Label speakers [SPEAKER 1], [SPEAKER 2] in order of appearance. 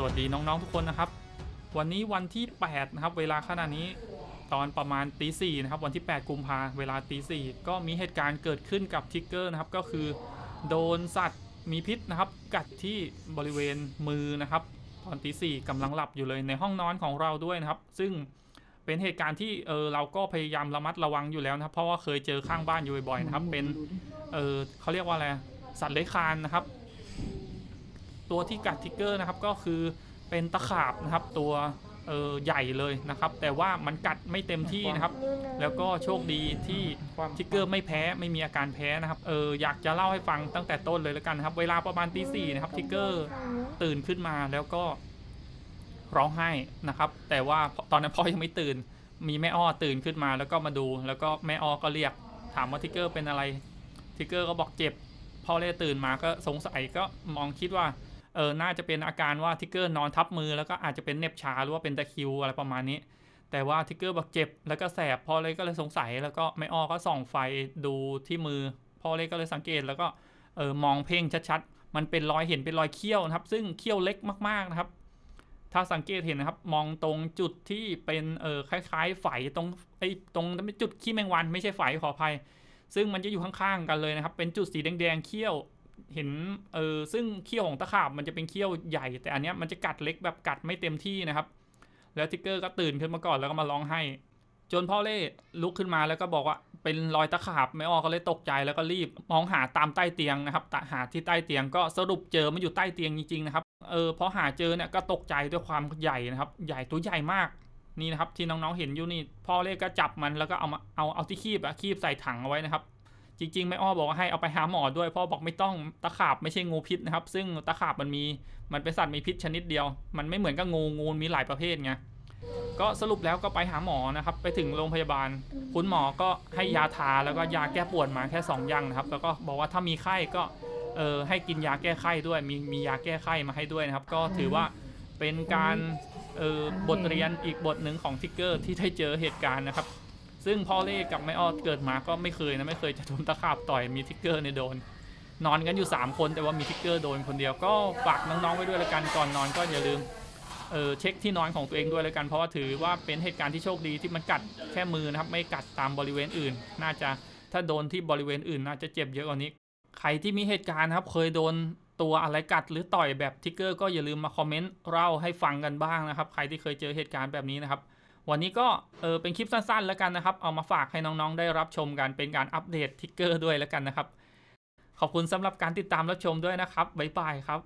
[SPEAKER 1] สวัสดีน้องๆทุกคนนะครับ วันนี้วันที่ 8 นะครับ เวลาขณะนี้ตอนประมาณตีสี่นะครับ วันที่ 8 กุมภาเวลาตีสี่ก็มีเหตุการณ์เกิดขึ้นกับทิกเกอร์นะครับ ก็คือโดนสัตว์มีพิษนะครับ กัดที่บริเวณมือนะครับ ตอนตีสี่กำลังหลับอยู่เลยในห้องนอนของเราด้วยนะครับ ซึ่งเป็นเหตุการณ์ที่เออเราก็พยายามระมัดระวังอยู่แล้วนะครับ เพราะว่าเคยเจอข้างบ้านอยู่บ่อยๆนะครับ เป็นเออเขาเรียกว่าอะไรสัตว์เลื้อยคลานนะครับ ตัวที่กัดทิกเกอร์นะครับก็คือเป็นตะขาบนะครับตัวเออใหญ่เลยนะครับ แต่ว่ามันกัดไม่เต็มที่นะครับ แล้วก็โชคดีที่ทิกเกอร์ไม่แพ้ไม่มีอาการแพ้นะครับเอออยากจะเล่าให้ฟังตั้งแต่ต้นเลยแล้วกันนครับ เวลาประมาณตีสี่นะครับทิกเกอร์ตื่นขึ้นมาแล้วก็ร้องไห้นะครับ แต่ว่าตอนนั้นพ่อยังไม่ตื่น มีแม่อ้อตื่นขึ้นมาแล้วก็มาดู แล้วก็แม่อ้อก็เรียกถามว่าทิกเกอร์เป็นอะไรทิกเกอร์ก็บอกเจ็บพ่อเล่ตื่นมาก็สงสัยก็มองคิดว่า เออ น่าจะเป็นอาการว่าทิกเกอร์นอนทับมือแล้วก็อาจจะเป็นเน็บชาหรือว่าเป็นตะคิวอะไรประมาณนี้ แต่ว่าทิกเกอร์บอกเจ็บแล้วก็แสบพ่อเลยก็เลยสงสัย แล้วก็ไม่อ้อก็ส่องไฟดูที่มือพ่อเลยก็เลยสังเกตแล้วก็เออมองเพ่งชัดๆ มันเป็นรอยเห็นเป็นรอยเขี้ยวนะครับ ซึ่งเขี้ยวเล็กมากๆนะครับ ถ้าสังเกตเห็นนะครับ มองตรงจุดที่เป็นเออคล้ายๆไฝตรงไอ้ตรงจุดขี้แมงวันไม่ใช่ไฝขออภัย ซึ่งมันจะอยู่ข้างๆกันเลยนะครับ เป็นจุดสีแดงๆเขี้ยว เห็นเออซึ่งเขี้ยวของตะขาบมันจะเป็นเขี้ยวใหญ่ แต่อันเนี้ยมันจะกัดเล็กแบบกัดไม่เต็มที่นะครับ แล้วทิกเกอร์ก็ตื่นขึ้นมาก่อนแล้วก็มาร้องไห้ จนพ่อเล่ลุกขึ้นมาแล้วก็บอกว่าเป็นรอยตะขาบไม่ออกก็เลยตกใจแล้วก็รีบมองหาตามใต้เตียงนะครับตหาที่ใต้เตียงก็สรุปเจอมันอยู่ใต้เตียงจริงๆนะครับเออพอหาเจอเนี่ยก็ตกใจด้วยความใหญ่นะครับ ใหญ่ตัวใหญ่มากนี่นะครับที่น้องๆเห็นอยู่นี่พ่อเล่ก็จับมันแล้วก็เอามาเอาเอาที่คีบอะคีบใส่ถังเอาไว้นะครับ จริงๆ แม่อ้อบอกว่าให้เอาไปหาหมอด้วยพ่อบอกไม่ต้องตะขาบไม่ใช่งูพิษนะครับ ซึ่งตะขาบมันมีมันเป็นสัตว์มีพิษชนิดเดียว มันไม่เหมือนกับงูงูมีหลายประเภทไงก็สรุปแล้วก็ไปหาหมอนะครับ ไปถึงโรงพยาบาล คุณหมอก็ให้ยาทาแล้วก็ยาแก้ปวดมาแค่ 2 อย่างนะครับ แล้วก็บอกว่าถ้ามีไข้ก็เออให้กินยาแก้ไข้ด้วย มีมียาแก้ไข้มาให้ด้วยนะครับ ก็ถือว่าเป็นการเออบทเรียนอีกบทหนึ่งของทิกเกอร์ที่ได้เจอเหตุการณ์นะครับ ซึ่งพ่อเล่กับแม่อ้อเกิดมาก็ไม่เคยนะไม่เคยจะโดนตะขาบต่อยมีทิกเกอร์ในโดน นอนกันอยู่ 3 คนแต่ว่ามีทิกเกอร์โดนคนเดียวก็ฝากน้องๆไว้ด้วยละกันก่อนนอนก็อย่าลืมเออเช็คที่นอนของตัวเองด้วยละกันเพราะว่าถือว่าเป็นเหตุการณ์ที่โชคดีที่มันกัดแค่มือนะครับ ไม่กัดตามบริเวณอื่น น่าจะถ้าโดนที่บริเวณอื่น น่าจะเจ็บเยอะกว่านี้ ใครที่มีเหตุการณ์นะครับ เคยโดนตัวอะไรกัดหรือต่อยแบบทิกเกอร์ก็อย่าลืมมาคอมเมนต์เล่าให้ฟังกันบ้างนะครับ ใครที่เคยเจอเหตุการณ์แบบนี้นะครับ วันนี้ก็เออเป็นคลิปสั้นๆแล้วกันนะครับ เอามาฝากให้น้องๆได้รับชมกันเป็นการอัปเดตทิกเกอร์ด้วยแล้วกันนะครับ ขอบคุณสำหรับการติดตามรับชมด้วยนะครับบ๊ายบายครับ